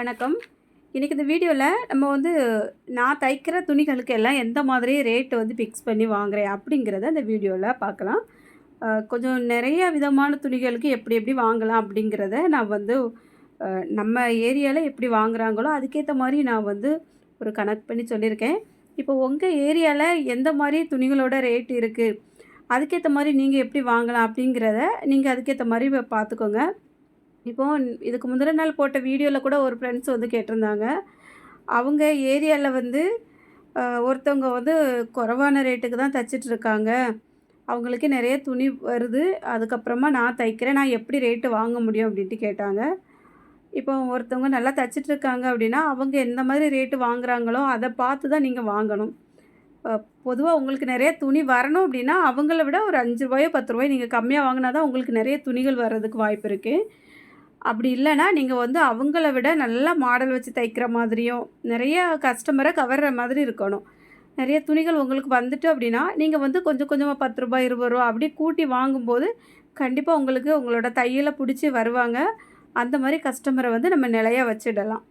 வணக்கம். இன்றைக்கி இந்த வீடியோவில் நம்ம வந்து நான் தைக்கிற துணிகளுக்கு எல்லாம் எந்த மாதிரி ரேட்டு வந்து ஃபிக்ஸ் பண்ணி வாங்குறேன் அப்படிங்கிறத இந்த வீடியோவில் பார்க்கலாம். கொஞ்சம் நிறைய விதமான துணிகளுக்கு எப்படி எப்படி வாங்கலாம் அப்படிங்கிறத நான் வந்து நம்ம ஏரியாவில் எப்படி வாங்குறாங்களோ அதுக்கேற்ற மாதிரி நான் வந்து ஒரு கணக்கு பண்ணி சொல்லியிருக்கேன். இப்போ உங்கள் ஏரியாவில் எந்த மாதிரி துணிகளோட ரேட் இருக்குது அதுக்கேற்ற மாதிரி நீங்கள் எப்படி வாங்கலாம் அப்படிங்கிறத நீங்கள் அதுக்கேற்ற மாதிரி பார்த்துக்கோங்க. இப்போ இதுக்கு முந்தின நாள் போட்ட வீடியோவில் கூட ஒரு ஃப்ரெண்ட்ஸ் வந்து கேட்டிருந்தாங்க. அவங்க ஏரியாவில் வந்து ஒருத்தவங்க வந்து குறைவான ரேட்டுக்கு தான் தைச்சிட்டுருக்காங்க அவங்களுக்கு நிறைய துணி வருது. அதுக்கப்புறமா நான் தைக்கிறேன். நான் எப்படி ரேட்டு வாங்க முடியும் அப்படின்ட்டு கேட்டாங்க. இப்போ ஒருத்தவங்க நல்லா தைச்சிட்டுருக்காங்க அப்படின்னா அவங்க எந்த மாதிரி ரேட்டு வாங்குகிறாங்களோ அதை பார்த்து தான் நீங்கள் வாங்கணும். பொதுவாக உங்களுக்கு நிறைய துணி வரணும் அப்படின்னா அவங்கள விட ஒரு அஞ்சு ரூபாயோ பத்து ரூபாயோ நீங்கள் கம்மியாக வாங்கினா தான் உங்களுக்கு நிறைய துணிகள் வர்றதுக்கு வாய்ப்பு இருக்குது அப்படி இல்லைன்னா நீங்கள் வந்து அவங்கள விட நல்லா மாடல் வச்சு தைக்கிற மாதிரியும் நிறைய கஸ்டமரை கவர்ற மாதிரி இருக்கணும். நிறைய துணிகள் உங்களுக்கு வந்துட்டு அப்படின்னா நீங்கள் வந்து கொஞ்சம் கொஞ்சமாக பத்து ரூபாய் இருபது ரூபா அப்படி கூட்டி வாங்கும்போது கண்டிப்பாக உங்களுக்கு உங்களோட தையலை பிடிச்சி வருவாங்க. அந்த மாதிரி கஸ்டமரை வந்து நம்ம நிலையாக வச்சிடலாம்.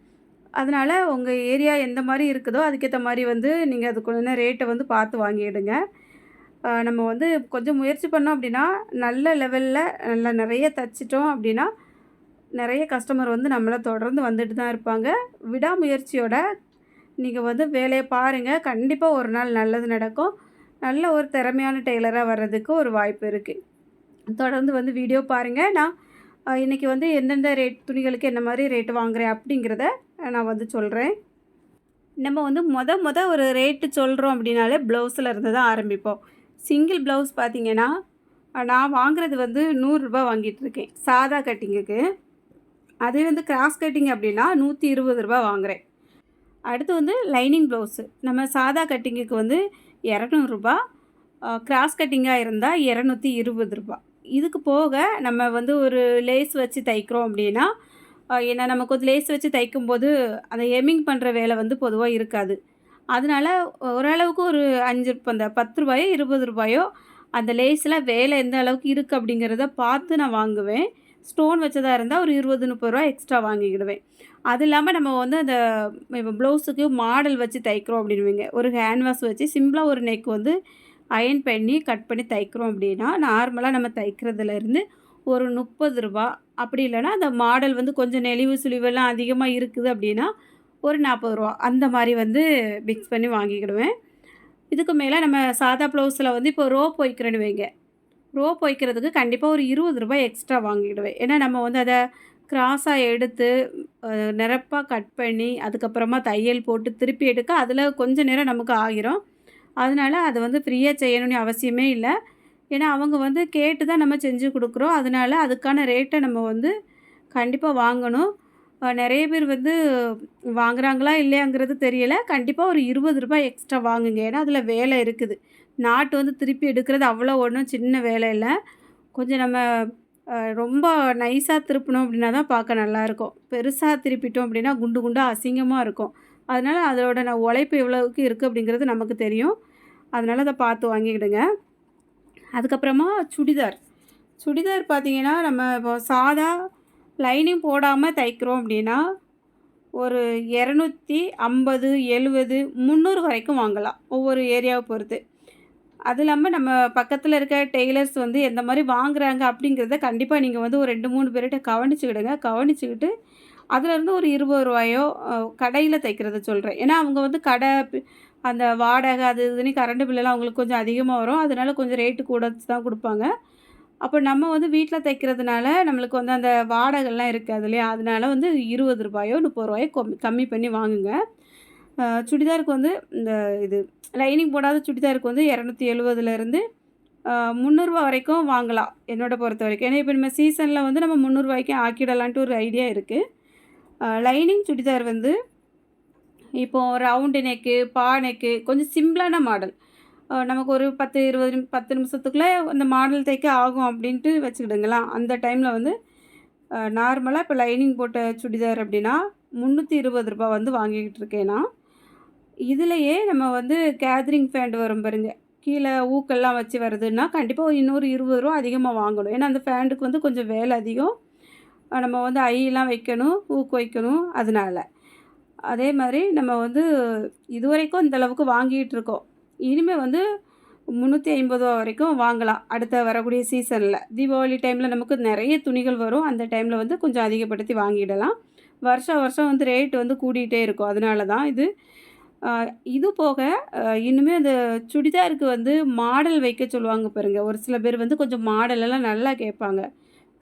அதனால் உங்கள் ஏரியா எந்த மாதிரி இருக்குதோ அதுக்கேற்ற மாதிரி வந்து நீங்கள் அதுக்குள்ள ரேட்டை வந்து பார்த்து வாங்கிடுங்க. நம்ம வந்து கொஞ்சம் முயற்சி பண்ணோம் அப்படின்னா நல்ல லெவலில் நல்லா நிறைய தைச்சிட்டோம் அப்படின்னா நிறைய கஸ்டமர் வந்து நம்மளை தொடர்ந்து வந்துட்டு தான் இருப்பாங்க. விடாமுயற்சியோட நீங்கள் வந்து வேலையை பாருங்கள் கண்டிப்பாக ஒரு நாள் நல்லது நடக்கும். நல்ல ஒரு திறமையான டெய்லராக வர்றதுக்கு ஒரு வாய்ப்பு இருக்குது தொடர்ந்து வந்து வீடியோ பாருங்கள் நான் இன்றைக்கி வந்து எந்தெந்த ரேட் துணிகளுக்கு என்ன மாதிரி ரேட்டு வாங்குறேன் அப்படிங்கிறத நான் வந்து சொல்கிறேன் நம்ம வந்து மொத மொத ஒரு ரேட்டு சொல்கிறோம் அப்படின்னாலே ப்ளவுஸில் இருந்து தான் ஆரம்பிப்போம். சிங்கிள் ப்ளவுஸ் பார்த்தீங்கன்னா நான் வாங்குறது வந்து நூறுரூபா வாங்கிட்டு இருக்கேன். சாதா கட்டிங்குக்கு அதே வந்து கிராஸ் கட்டிங் அப்படின்னா நூற்றி இருபது ரூபா வாங்குகிறேன் அடுத்து வந்து லைனிங் ப்ளவுஸு நம்ம சாதா கட்டிங்குக்கு வந்து இரநூறுபா கிராஸ் கட்டிங்காக இருந்தால் இரநூத்தி இருபது ரூபா இதுக்கு போக நம்ம வந்து ஒரு லேஸ் வச்சு தைக்கிறோம் அப்படின்னா ஏன்னா நமக்கு வந்து லேஸ் வச்சு தைக்கும்போது அந்த எமிங் பண்ணுற வேலை வந்து பொதுவாக இருக்காது. அதனால ஓரளவுக்கு ஒரு அஞ்சு அந்த பத்து ரூபாயோ இருபது ரூபாயோ அந்த லேஸில் வேலை எந்த அளவுக்கு இருக்குது அப்படிங்கிறத பார்த்து நான் வாங்குவேன். ஸ்டோன் வச்சதாக இருந்தால் ஒரு இருபது முப்பது ரூபா எக்ஸ்ட்ரா வாங்கிக்கிடுவேன். அது இல்லாமல் நம்ம வந்து அந்த இப்போ ப்ளவுஸுக்கு மாடல் வச்சு தைக்கிறோம் அப்படின்னுவீங்க. ஒரு ஹேண்ட்வாஷ் வச்சு சிம்பிளாக ஒரு நெக் வந்து அயன் பண்ணி கட் பண்ணி தைக்கிறோம் அப்படின்னா நார்மலாக நம்ம தைக்கிறதுலேருந்து ஒரு முப்பது ரூபா. அப்படி இல்லைன்னா அந்த மாடல் வந்து கொஞ்சம் நெளிவு சுழிவெல்லாம் அதிகமாக இருக்குது அப்படின்னா ஒரு நாற்பது ரூபா. அந்த மாதிரி வந்து மிக்ஸ் பண்ணி வாங்கிக்கிடுவேன். இதுக்கு மேலே நம்ம சாதா ப்ளவுஸில் வந்து இப்போ ரோப் வைக்கிறேன்னு வைங்க. ரோப் வைக்கிறதுக்கு கண்டிப்பாக ஒரு இருபது ரூபாய் எக்ஸ்ட்ரா வாங்கிடுவேன். ஏன்னா நம்ம வந்து அதை கிராஸாக எடுத்து நிரப்பாக கட் பண்ணி அதுக்கப்புறமா தையல் போட்டு திருப்பி எடுக்க அதில் கொஞ்சம் நேரம் நமக்கு ஆகிரும். அதனால அதை வந்து ஃப்ரீயாக செய்யணும்னு அவசியமே இல்லை. ஏன்னா அவங்க வந்து கேட்டு தான் நம்ம செஞ்சு கொடுக்குறோம். அதனால அதுக்கான ரேட்டை நம்ம வந்து கண்டிப்பாக வாங்கணும். நிறைய பேர் வந்து வாங்குகிறாங்களா இல்லையாங்கிறது தெரியல. கண்டிப்பாக ஒரு இருபது ரூபாய் எக்ஸ்ட்ரா வாங்குங்க. ஏன்னா அதில் வேலை இருக்குது. நாட்டு வந்து திருப்பி எடுக்கிறது அவ்வளோ ஒன்றும் சின்ன வேலை இல்லை. கொஞ்சம் நம்ம ரொம்ப நைஸாக திருப்பினோம் அப்படின்னா தான் பார்க்க நல்லாயிருக்கும் பெருசாக திருப்பிட்டோம் அப்படின்னா குண்டு குண்டாக அசிங்கமாக இருக்கும். அதனால் அதோட நான் உழைப்பு எவ்வளோக்கு இருக்குது அப்படிங்கிறது நமக்கு தெரியும். அதனால் அதை பார்த்து வாங்கிக்கிடுங்க. அதுக்கப்புறமா சுடிதார். சுடிதார் பார்த்திங்கன்னா நம்ம இப்போ சாதா லைனிங் போடாமல் தைக்கிறோம் அப்படின்னா ஒரு இரநூத்தி ஐம்பது எழுபது முந்நூறு வரைக்கும் வாங்கலாம். ஒவ்வொரு ஏரியாவை பொறுத்து. அது இல்லாமல் நம்ம பக்கத்தில் இருக்க டெய்லர்ஸ் வந்து எந்த மாதிரி வாங்குறாங்க அப்படிங்கிறத கண்டிப்பாக நீங்கள் வந்து ஒரு ரெண்டு மூணு பேர்கிட்ட கவனிச்சுக்கிடுங்க. கவனிச்சுக்கிட்டு அதுலேருந்து ஒரு இருபது ரூபாயோ கடையில் தைக்கிறத சொல்கிறேன் ஏன்னா அவங்க வந்து கடை அந்த வாடகை அது இதுன்னு கரண்ட் பில்லெல்லாம் அவங்களுக்கு கொஞ்சம் அதிகமாக வரும். அதனால கொஞ்சம் ரேட்டு கூட தான் கொடுப்பாங்க. அப்போ நம்ம வந்து வீட்டில் தைக்கிறதுனால நம்மளுக்கு வந்து அந்த வாடகைலாம் இருக்காது இல்லையா? அதனால வந்து இருபது ரூபாயோ முப்பது ரூபாயோ கம்மி கம்மி பண்ணி வாங்குங்க. சுடிதாருக்கு வந்து இந்த இது லைனிங் போடாத சுடிதாருக்கு வந்து இரநூத்தி எழுபதுலேருந்து முந்நூறுரூவா வரைக்கும் வாங்கலாம் என்னோட பொறுத்த வரைக்கும். ஏன்னா இப்போ நம்ம சீசனில் வந்து நம்ம முந்நூறுரூவாய்க்கு ஆக்கிடலான்ட்டு ஒரு ஐடியா இருக்குது லைனிங் சுடிதார் வந்து இப்போது ரவுண்டு நெக்கு பா நெக்கு கொஞ்சம் சிம்பிளான மாடல் நமக்கு ஒரு பத்து இருபது நிமி பத்து நிமிஷத்துக்குள்ளே அந்த மாடல் தைக்க ஆகும் அப்படின்ட்டு வச்சுக்கிடுங்களா அந்த டைமில் வந்து நார்மலாக இப்போ லைனிங் போட்ட சுடிதார் அப்படின்னா முந்நூற்றி இருபது ரூபாய் வந்து வாங்கிக்கிட்டு இருக்கேன் நான் இதுலையே நம்ம வந்து கேதரிங் ஃபேண்ட் வரும் பாருங்க. கீழே ஊக்கெல்லாம் வச்சு வருதுன்னா கண்டிப்பாக ஒரு இன்னொரு இருபது ரூபா அதிகமாக வாங்கணும். ஏன்னா அந்த ஃபேண்டுக்கு வந்து கொஞ்சம் வேலை அதிகம். நம்ம வந்து ஐயெல்லாம் வைக்கணும் ஊக்கு வைக்கணும் அதனால. அதே மாதிரி நம்ம வந்து இதுவரைக்கும் இந்த அளவுக்கு வாங்கிட்டு இருக்கோம். இனிமேல் வந்து முந்நூற்றி ஐம்பது ரூபா வரைக்கும் வாங்கலாம். அடுத்த வரக்கூடிய சீசனில் தீபாவளி டைமில் நமக்கு நிறைய துணிகள் வரும். அந்த டைமில் வந்து கொஞ்சம் அதிகப்படுத்தி வாங்கிடலாம். வருஷம் வருஷம் வந்து ரேட் வந்து கூடிகிட்டே இருக்கும். அதனால தான் இது இது போக இன்னுமே அந்த சுடிதாருக்கு வந்து மாடல் வைக்க சொல்லுவாங்க பாருங்க. ஒரு சில பேர் வந்து கொஞ்சம் மாடலெல்லாம் நல்லா கேட்பாங்க.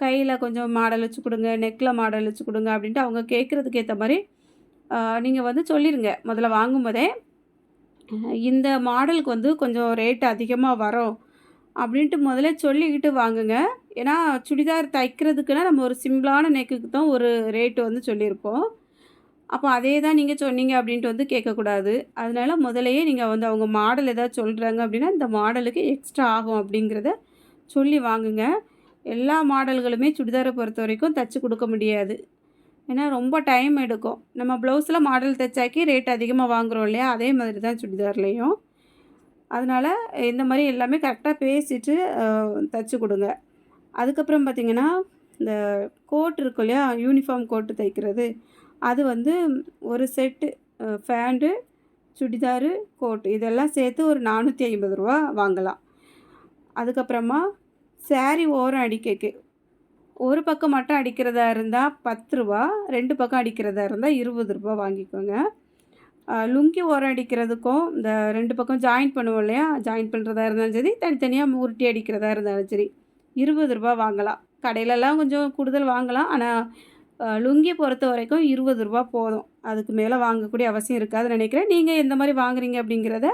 கையில் கொஞ்சம் மாடல் வச்சு கொடுங்க நெக்கில் மாடல் வச்சு கொடுங்க அப்படின்ட்டு அவங்க கேட்குறதுக்கு ஏற்ற மாதிரி நீங்கள் வந்து சொல்லிடுங்க முதல்ல வாங்கும்போதே இந்த மாடலுக்கு வந்து கொஞ்சம் ரேட் அதிகமாக வரும் அப்படின்ட்டு முதல்ல சொல்லிக்கிட்டு வாங்குங்க. ஏன்னா சுடிதார் தைக்கிறதுக்குன்னா நம்ம ஒரு சிம்பிளான நெக்குக்கு தான் ஒரு ரேட்டு வந்து சொல்லியிருப்போம். அப்போ அதே தான் நீங்கள் சொன்னீங்க அப்படின்ட்டு வந்து கேட்கக்கூடாது. அதனால முதலையே நீங்கள் வந்து அவங்க மாடல் ஏதாவது சொல்கிறாங்க அப்படின்னா இந்த மாடலுக்கு எக்ஸ்ட்ரா ஆகும் அப்படிங்கிறத சொல்லி வாங்குங்க. எல்லா மாடல்களுமே சுடிதாரை பொறுத்த வரைக்கும் தச்சு கொடுக்க முடியாது. ஏன்னா ரொம்ப டைம் எடுக்கும். நம்ம ப்ளவுஸில் மாடல் தைச்சாக்கி ரேட் அதிகமாக வாங்குறோம் இல்லையா? அதே மாதிரி தான் சுடிதார்லேயும். அதனால் இந்த மாதிரி எல்லாமே கரெக்டாக பேசிட்டு தைச்சி கொடுங்க. அதுக்கப்புறம் பார்த்திங்கன்னா இந்த கோட் இருக்கும் இல்லையா? யூனிஃபார்ம் கோட்டு தைக்கிறது. அது வந்து ஒரு செட்டு ஃபேண்ட்டு சுடிதாரு கோட்டு இதெல்லாம் சேர்த்து ஒரு நானூற்றி ஐம்பது ரூபா வாங்கலாம். அதுக்கப்புறமா சேரீ ஓரம் அடிக்கக்கு. ஒரு பக்கம் மட்டும் அடிக்கிறதா இருந்தால் பத்து ரூபா ரெண்டு பக்கம் அடிக்கிறதா இருந்தால் இருபது ரூபா வாங்கிக்கோங்க. லுங்கி ஓரம் அடிக்கிறதுக்கும் இந்த ரெண்டு பக்கம் ஜாயின் பண்ணுவோம் இல்லையா? ஜாயின் பண்ணுறதா இருந்தாலும் சரி தனித்தனியாக உருட்டி அடிக்கிறதா இருந்தாலும் சரி இருபது ரூபா வாங்கலாம். கடையிலலாம் கொஞ்சம் கூடுதல் வாங்கலாம். ஆனால் லுங்கி பொறுத்த வரைக்கும் இருபது ரூபா போதும். அதுக்கு மேலே வாங்கக்கூடிய அவசியம் இருக்காதுன்னு நினைக்கிறேன். நீங்கள் எந்த மாதிரி வாங்குறீங்க அப்படிங்கிறத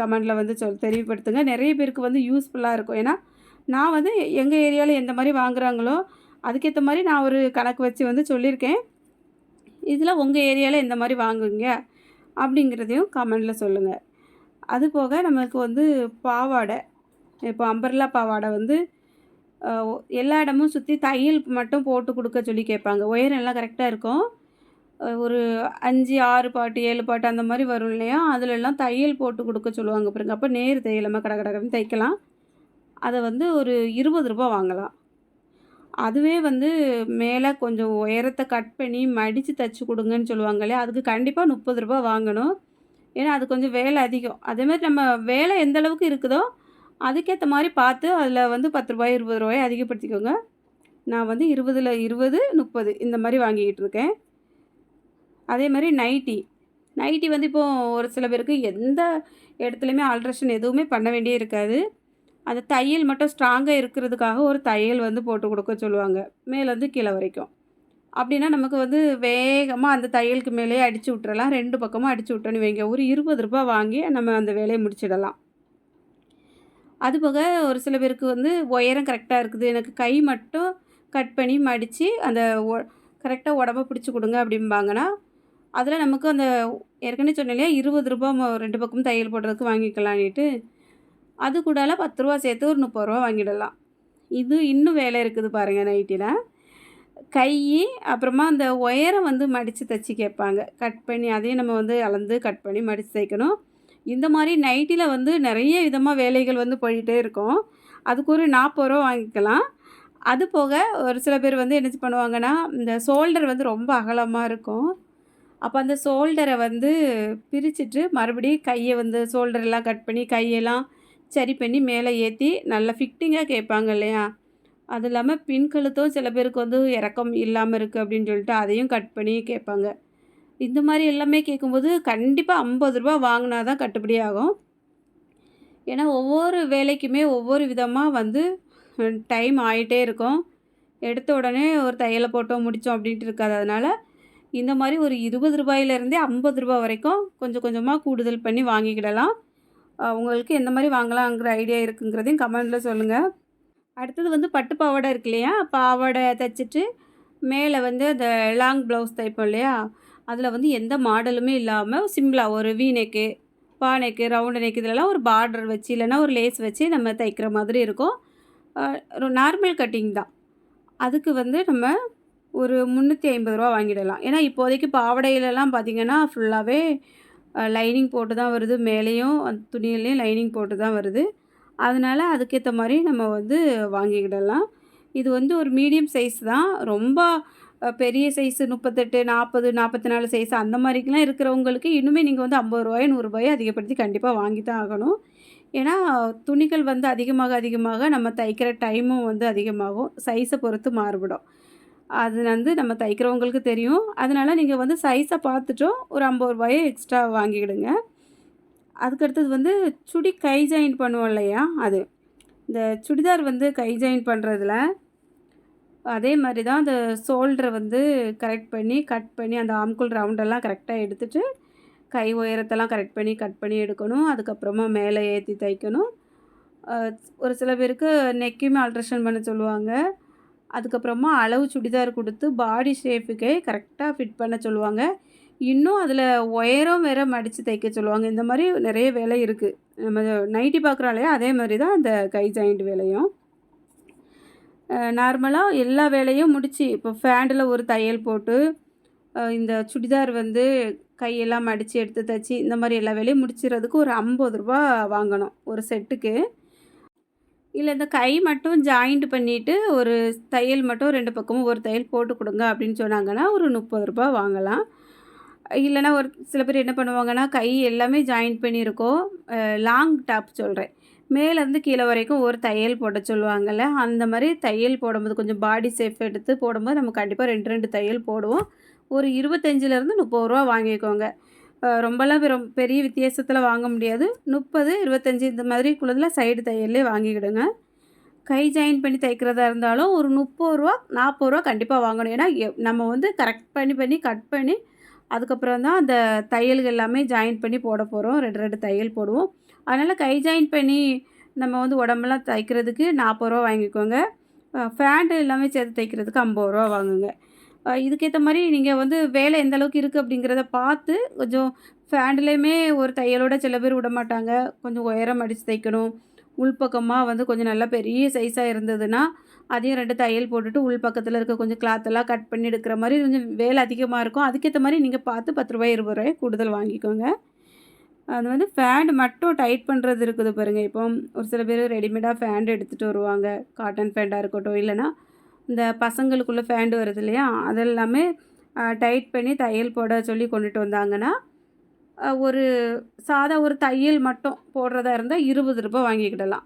கமெண்டில் வந்து சொல் தெரியப்படுத்துங்க. நிறைய பேருக்கு வந்து யூஸ்ஃபுல்லாக இருக்கும். ஏன்னா நான் வந்து எங்கள் ஏரியாவில் எந்த மாதிரி வாங்குறாங்களோ அதுக்கேற்ற மாதிரி நான் ஒரு கணக்கு வச்சு வந்து சொல்லியிருக்கேன். இதில் உங்கள் ஏரியாவில் எந்த மாதிரி வாங்குவீங்க அப்படிங்கிறதையும் கமெண்டில் சொல்லுங்கள் அது போக நமக்கு வந்து பாவாடை இப்போ அம்பர்லா பாவாடை வந்து எல்லா இடமும் சுற்றி தையல் மட்டும் போட்டு கொடுக்க சொல்லி கேட்பாங்க. உயரம் எல்லாம் கரெக்டாக இருக்கும். ஒரு அஞ்சு ஆறு பாட்டு ஏழு பாட்டு அந்த மாதிரி வரும் இல்லையா? அதிலெல்லாம் தையல் போட்டு கொடுக்க சொல்லுவாங்க பாருங்க. அப்போ நேர் தையலமாக கடை கடகடன்னு தைக்கலாம். அதை வந்து ஒரு இருபது ரூபா வாங்கலாம். அதுவே வந்து மேலே கொஞ்சம் உயரத்தை கட் பண்ணி மடித்து தைச்சி கொடுங்கன்னு சொல்லுவாங்க இல்லையா? அதுக்கு கண்டிப்பாக முப்பது ரூபா வாங்கணும். ஏன்னா அது கொஞ்சம் வேலை அதிகம். அதே மாதிரி நம்ம வேலை எந்த அளவுக்கு இருக்குதோ அதுக்கேற்ற மாதிரி பார்த்து அதில் வந்து பத்து ரூபாய் இருபது ரூபாய் அதிகப்படுத்திக்கோங்க. நான் வந்து இருபதில் இருபது முப்பது இந்த மாதிரி வாங்கிக்கிட்டு இருக்கேன். அதே மாதிரி நைட்டி. நைட்டி வந்து இப்போது ஒரு சில பேருக்கு எந்த இடத்துலையுமே ஆல்ட்ரேஷன் எதுவுமே பண்ண வேண்டியே இருக்காது. அந்த தையல் மட்டும் ஸ்ட்ராங்காக இருக்கிறதுக்காக ஒரு தையல் வந்து போட்டு கொடுக்க சொல்லுவாங்க. மேலேருந்து கீழே வரைக்கும். அப்படின்னா நமக்கு வந்து வேகமாக அந்த தையலுக்கு மேலேயே அடித்து விட்டுறலாம். ரெண்டு பக்கமும் அடித்து விட்டோன்னு வைங்க. ஒரு இருபது ரூபாய் வாங்கி நம்ம அந்த வேலையை முடிச்சிடலாம். அது போக ஒரு சில பேருக்கு வந்து உயரம் கரெக்டாக இருக்குது. எனக்கு கை மட்டும் கட் பண்ணி மடித்து அந்த கரெக்டாக உடம்ப பிடிச்சி கொடுங்க அப்படிம்பாங்கன்னா அதில் நமக்கு அந்த ஏற்கனவே சொன்னேன் இல்லையா இருபது ரூபா ரெண்டு பக்கமும் தையல் போடுறதுக்கு வாங்கிக்கலான்ட்டு அது கூடால பத்து ரூபா சேர்த்து ஒரு முப்பது ரூபா வாங்கிடலாம். இது இன்னும் வேலை இருக்குது பாருங்கள் நைட்டியில் கை அப்புறமா அந்த ஒயரை வந்து மடித்து தைச்சி கேட்பாங்க. கட் பண்ணி அதையும் நம்ம வந்து அளந்து கட் பண்ணி மடித்து தைக்கணும். இந்த மாதிரி நைட்டியில் வந்து நிறைய விதமாக வேலைகள் வந்து போயிட்டே இருக்கும். அதுக்கு ஒரு நாற்பது ரூபா வாங்கிக்கலாம். அது போக ஒரு சில பேர் வந்து என்ன பண்ணுவாங்கன்னா இந்த ஷோல்டர் வந்து ரொம்ப அகலமாக இருக்கும். அப்போ அந்த ஷோல்டரை வந்து பிரிச்சுட்டு மறுபடியும் கையை வந்து ஷோல்டர் எல்லாம் கட் பண்ணி கையெல்லாம் சரி பண்ணி மேலே ஏற்றி நல்லா ஃபிட்டிங்காக கேட்பாங்க இல்லையா? அது இல்லாமல் பின் கழுத்தும் சில பேருக்கு வந்து இறக்கம் இல்லாமல் இருக்குது அப்படின்னு சொல்லிட்டு அதையும் கட் பண்ணி கேட்பாங்க. இந்த மாதிரி எல்லாமே கேட்கும்போது கண்டிப்பாக ஐம்பது ரூபா வாங்கினா தான் கட்டுப்படி ஆகும். ஏன்னா ஒவ்வொரு வேலைக்குமே ஒவ்வொரு விதமாக வந்து டைம் ஆகிட்டே இருக்கும். எடுத்த உடனே ஒரு தையலை போட்டோம் முடித்தோம் அப்படின்ட்டு இருக்காது. அதனால் இந்த மாதிரி ஒரு இருபது ரூபாயிலேருந்தே ஐம்பது ரூபா வரைக்கும் கொஞ்சம் கொஞ்சமாக கூடுதல் பண்ணி வாங்கிக்கிடலாம். உங்களுக்கு எந்த மாதிரி வாங்கலாங்கிற ஐடியா இருக்குங்கிறதையும் கமெண்டில் சொல்லுங்கள் அடுத்தது வந்து பட்டு பாவாடை இருக்கு இல்லையா? பாவாடை தைச்சிட்டு மேலே வந்து அந்த லாங் ப்ளவுஸ் தைப்போம் இல்லையா? அதில் வந்து எந்த மாடலுமே இல்லாமல் சிம்பிளாக ஒரு வீ பானைக்கு பா நெக்கு ரவுண்டு நெக்கு இதெல்லாம் ஒரு பார்டர் வச்சு இல்லைன்னா ஒரு லேஸ் வச்சு நம்ம தைக்கிற மாதிரி இருக்கும். நார்மல் கட்டிங் தான். அதுக்கு வந்து நம்ம ஒரு முந்நூற்றி ஐம்பது ரூபா வாங்கிடலாம். ஏன்னா இப்போதைக்கு பாவாடையிலலாம் பார்த்திங்கன்னா ஃபுல்லாகவே லைனிங் போட்டு தான் வருது. மேலேயும் அந்த துணியிலையும் லைனிங் போட்டு தான் வருது. அதனால் அதுக்கேற்ற மாதிரி நம்ம வந்து வாங்கிக்கிடலாம். இது வந்து ஒரு மீடியம் சைஸ் தான். ரொம்ப பெரிய சைஸு முப்பத்தெட்டு நாற்பது நாற்பத்தி நாலு சைஸ் அந்த மாதிரிக்கெலாம் இருக்கிறவங்களுக்கு இன்னுமே நீங்கள் வந்து ஐம்பது ரூபாயோ நூறுரூபாயோ அதிகப்படுத்தி கண்டிப்பாக வாங்கி தான் ஆகணும். ஏன்னா துணிகள் வந்து அதிகமாக அதிகமாக நம்ம தைக்கிற டைமும் வந்து அதிகமாகும். சைஸை பொறுத்து மாறுபடும். அது வந்து நம்ம தைக்கிறவங்களுக்கு தெரியும். அதனால் நீங்கள் வந்து சைஸை பார்த்துட்டும் ஒரு ஐம்பது ரூபாயோ எக்ஸ்ட்ரா வாங்கிக்கிடுங்க. அதுக்கடுத்தது வந்து சுடி கை ஜாயின் பண்ணுவோம் இல்லையா? அது. இந்த சுடிதார் வந்து கை ஜாயின் பண்ணுறதுல அதே மாதிரி தான் அந்த ஷோல்டரை வந்து கரெக்ட் பண்ணி கட் பண்ணி அந்த ஆம்குள் ரவுண்டெல்லாம் கரெக்டாக எடுத்துகிட்டு கை உயரத்தெல்லாம் கரெக்ட் பண்ணி கட் பண்ணி எடுக்கணும். அதுக்கப்புறமா மேலே ஏற்றி தைக்கணும். ஒரு சில பேருக்கு நெக்கையுமே ஆல்ட்ரேஷன் பண்ண சொல்லுவாங்க. அதுக்கப்புறமா அளவு சுடிதார் கொடுத்து பாடி ஷேப்புக்கே கரெக்டாக ஃபிட் பண்ண சொல்லுவாங்க. இன்னும் அதில் உயரம் வேற மடித்து தைக்க சொல்லுவாங்க. இந்த மாதிரி நிறைய வேலை இருக்குது நம்ம நைட்டி பார்க்குறாலே அதே மாதிரி தான் அந்த கை ஜாயிண்ட் வேலையும். நார்மலாக எல்லா வேலையும் முடித்து இப்போ ஃபேண்டில் ஒரு தையல் போட்டு இந்த சுடிதார் வந்து கையெல்லாம் மடித்து எடுத்து தைச்சி இந்த மாதிரி எல்லா வேலையும் முடிச்சிடுறதுக்கு ஒரு ஐம்பது ரூபா வாங்கணும் ஒரு செட்டுக்கு. இல்லை இந்த கை மட்டும் ஜாயிண்ட் பண்ணிவிட்டு ஒரு தையல் மட்டும் ரெண்டு பக்கமும் ஒரு தையல் போட்டு கொடுங்க அப்படின்னு சொன்னாங்கன்னா ஒரு முப்பது ரூபா வாங்கலாம். இல்லைன்னா ஒரு சில பேர் என்ன பண்ணுவாங்கன்னா கை எல்லாமே ஜாயின் பண்ணியிருக்கோம். லாங் டாப் சொல்கிறேன் மேலேருந்து கீழே வரைக்கும் ஒரு தையல் போட சொல்லுவாங்கள்ல அந்த மாதிரி தையல் போடும்போது கொஞ்சம் பாடி சேஃப் எடுத்து போடும்போது நம்ம கண்டிப்பாக ரெண்டு ரெண்டு தையல் போடுவோம். ஒரு இருபத்தஞ்சிலேருந்து முப்பது ரூபா வாங்கிக்கோங்க. ரொம்பலாம் ரொம்ப பெரிய வித்தியாசத்தில் வாங்க முடியாது. முப்பது இருபத்தஞ்சி இந்த மாதிரி குள்ளதில் சைடு தையல்லே வாங்கிக்கிடுங்க. கை ஜாயின் பண்ணி தைக்கிறதா இருந்தாலும் ஒரு முப்பது ரூபா நாற்பது ரூபா கண்டிப்பாக வாங்கணும். ஏன்னா நம்ம வந்து கரெக்ட் பண்ணி பண்ணி கட் பண்ணி அதுக்கப்புறம் தான் அந்த தையல்கள் எல்லாமே ஜாயின் பண்ணி போட போகிறோம் ரெண்டு ரெண்டு தையல் போடுவோம். அதனால் கை ஜாயின் பண்ணி நம்ம வந்து உடம்பெல்லாம் தைக்கிறதுக்கு நாற்பது ரூபா வாங்கிக்கோங்க. ஃபேண்டு எல்லாமே சேர்த்து தைக்கிறதுக்கு ஐம்பது ரூபா வாங்குங்க. இதுக்கேற்ற மாதிரி நீங்கள் வந்து வேலை எந்த அளவுக்கு இருக்குது அப்படிங்கிறத பார்த்து கொஞ்சம் ஃபேண்ட்லேயுமே ஒரு தையலோட சில பேர் விட மாட்டாங்க. கொஞ்சம் உயரம் அடித்து தைக்கணும். உள்பக்கமாக வந்து கொஞ்சம் நல்லா பெரிய சைஸாக இருந்ததுன்னா அதையும் ரெண்டு தையல் போட்டுட்டு உள் பக்கத்தில் இருக்க கொஞ்சம் கிளாத்தெல்லாம் கட் பண்ணி எடுக்கிற மாதிரி கொஞ்சம் வேலை அதிகமாக இருக்கும். அதுக்கேற்ற மாதிரி நீங்கள் பார்த்து பத்து ரூபாய் இருபது ரூபாய் கூடுதல் வாங்கிக்கோங்க. அது வந்து ஃபேண்ட் மட்டும் டைட் பண்ணுறது இருக்குது பாருங்கள் இப்போ ஒரு சில பேர் ரெடிமேடாக ஃபேண்ட் எடுத்துகிட்டு வருவாங்க. காட்டன் ஃபேண்டாக இருக்கட்டும் இல்லைன்னா இந்த பசங்களுக்குள்ள ஃபேண்டு வருது இல்லையா? அதெல்லாமே டைட் பண்ணி தையல் போட சொல்லி கொண்டுட்டு வந்தாங்கன்னா ஒரு சாதா ஒரு தையல் மட்டும் போடுறதா இருந்தால் இருபது ரூபாய் வாங்கிக்கிடலாம்.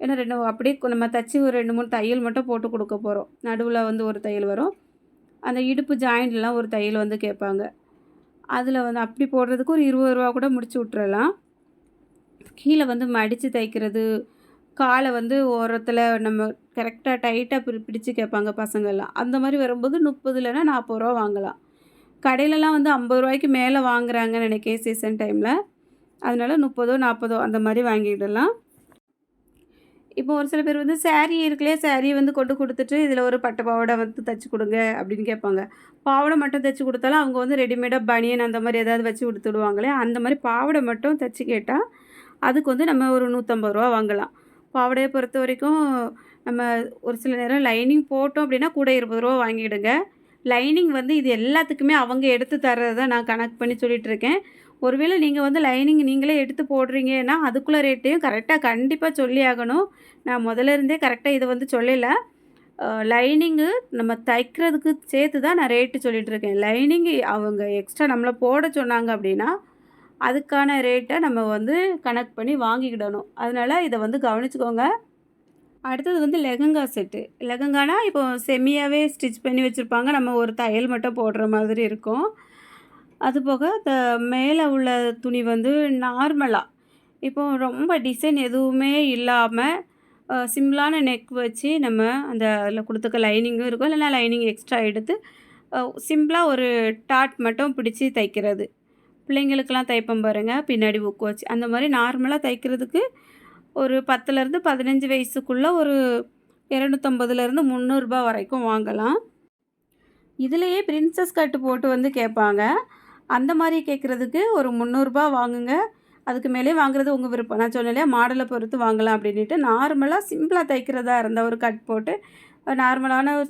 ஏன்னா ரெண்டு அப்படியே நம்ம தச்சு ஒரு ரெண்டு மூணு தையல் மட்டும் போட்டு கொடுக்க போகிறோம் நடுவில் வந்து ஒரு தையல் வரும். அந்த இடுப்பு ஜாயிண்ட்லாம் ஒரு தையல் வந்து கேட்பாங்க. அதில் வந்து அப்படி போடுறதுக்கு ஒரு இருபது ரூபா கூட முடிச்சு விட்றலாம் கீழே வந்து மடித்து தைக்கிறது காலை வந்து ஓரத்தில் நம்ம கரெக்டாக டைட்டாக பிடி பிடிச்சு கேட்பாங்க பசங்கள்லாம். அந்த மாதிரி வரும்போது முப்பது இல்லைன்னா நாற்பது ரூபா வாங்கலாம். கடையிலலாம் வந்து ஐம்பது ரூபாய்க்கு மேலே வாங்குறாங்கன்னு நினைக்கிறேன் சீசன் டைமில் அதனால முப்பதோ நாற்பதோ அந்த மாதிரி வாங்கிடலாம். இப்போ ஒரு சில பேர் வந்து saree இருக்குல்லையே? saree வந்து கொண்டு கொடுத்துட்டு இதில் ஒரு பட்டு பாவாடை வந்து தைச்சி கொடுங்க அப்படின்னு கேட்பாங்க. பாவாடை மட்டும் தைச்சி கொடுத்தாலும் அவங்க வந்து ரெடிமேடாக பனியன் அந்த மாதிரி ஏதாவது வச்சு கொடுத்துடுவாங்களே அந்த மாதிரி பாவாடை மட்டும் தைச்சி கேட்டால் அதுக்கு வந்து நம்ம ஒரு நூற்றம்பது ரூபா வாங்கலாம். பாவாடையை பொறுத்த வரைக்கும் நம்ம ஒரு சில நேரம் லைனிங் போட்டோம் அப்படின்னா கூட இருபது ரூபா வாங்கிடுங்க. லைனிங் வந்து இது எல்லாத்துக்குமே அவங்க எடுத்து தர்றதை தான் நான் கணக்கு பண்ணி சொல்லிகிட்ருக்கேன் ஒருவேளை நீங்கள் வந்து லைனிங் நீங்களே எடுத்து போடுறீங்கன்னா அதுக்குள்ளே ரேட்டையும் கரெக்டாக கண்டிப்பாக சொல்லி ஆகணும். நான் முதல்ல இருந்தே கரெக்டாக இதை வந்து சொல்லலை. லைனிங்கு நம்ம தைக்கிறதுக்கு சேர்த்து தான் நான் ரேட்டு சொல்லிகிட்டு இருக்கேன். லைனிங் அவங்க எக்ஸ்ட்ரா நம்மளை போட சொன்னாங்க அப்படின்னா அதுக்கான ரேட்டை நம்ம வந்து கணக்கு பண்ணி வாங்கிக்கிடணும். அதனால் இதை வந்து கவனிச்சுக்கோங்க. அடுத்தது வந்து லெகங்கா செட்டு. லெகங்கானா இப்போ செமியாகவே ஸ்டிச் பண்ணி வச்சுருப்பாங்க. நம்ம ஒரு தையல் மட்டும் போடுற மாதிரி இருக்கும். அதுபோக அந்த மேலே உள்ள துணி வந்து நார்மலாக இப்போ ரொம்ப டிசைன் எதுவுமே இல்லாமல் சிம்பிளான நெக் வச்சு நம்ம அந்த அதில் கொடுத்துக்க லைனிங்கும் இருக்கும். இல்லைன்னா லைனிங் எக்ஸ்ட்ரா எடுத்து சிம்பிளாக ஒரு டாட் மட்டும் பிடிச்சி தைக்கிறது. பிள்ளைங்களுக்கெல்லாம் தைப்போம் பாருங்கள் பின்னாடி ஊக்கு வச்சு. அந்த மாதிரி நார்மலாக தைக்கிறதுக்கு ஒரு பத்துலேருந்து பதினஞ்சு வயசுக்குள்ளே ஒரு இரநூத்தம்பதுலேருந்து முந்நூறுரூபா வரைக்கும் வாங்கலாம். இதுலேயே பிரின்சஸ் கட்டு போட்டு வந்து கேட்பாங்க. அந்த மாதிரி கேட்குறதுக்கு ஒரு முந்நூறுரூபா வாங்குங்க. அதுக்கு மேலே வாங்குறது உங்கள் விருப்பம். நான் சொன்னேன் மாடலை பொறுத்து வாங்கலாம் அப்படின்ட்டு நார்மலாக சிம்பிளாக தைக்கிறதா இருந்தால் ஒரு கட் போட்டு நார்மலான ஒரு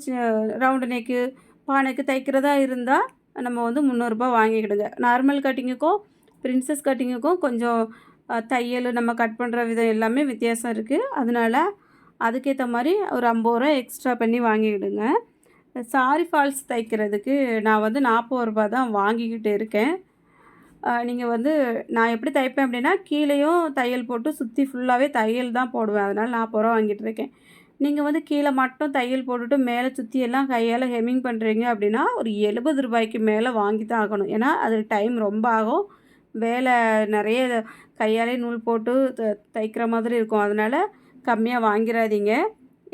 ரவுண்டு நெக்கு பானைக்கு தைக்கிறதா இருந்தால் நம்ம வந்து முந்நூறுரூபா வாங்கிக்கிடுங்க. நார்மல் கட்டிங்குக்கும் பிரின்சஸ் கட்டிங்குக்கும் கொஞ்சம் தையல் நம்ம கட் பண்ணுற விதம் எல்லாமே வித்தியாசம் இருக்குது அதனால அதுக்கேற்ற மாதிரி ஒரு ஐம்பது ரூபா எக்ஸ்ட்ரா பண்ணி வாங்கிக்கிடுங்க. சாரி ஃபால்ஸ் தைக்கிறதுக்கு நான் வந்து நாற்பது ரூபா தான் வாங்கிக்கிட்டு இருக்கேன். நீங்கள் வந்து நான் எப்படி தைப்பேன் அப்படின்னா கீழேயும் தையல் போட்டு சுற்றி ஃபுல்லாகவே தையல் தான் போடுவேன். அதனால் நாற்பது ரூபா வாங்கிட்டு இருக்கேன். நீங்கள் வந்து கீழே மட்டும் தையல் போட்டுட்டு மேலே சுற்றி எல்லாம் கையால் ஹெம்மிங் பண்ணுறீங்க அப்படின்னா ஒரு எழுபது ரூபாய்க்கு மேலே வாங்கி தான் ஆகணும். ஏன்னா அது டைம் ரொம்ப ஆகும். வேலை நிறைய கையாலே நூல் போட்டு த தைக்கிற மாதிரி இருக்கும். அதனால் கம்மியாக வாங்கிடாதீங்க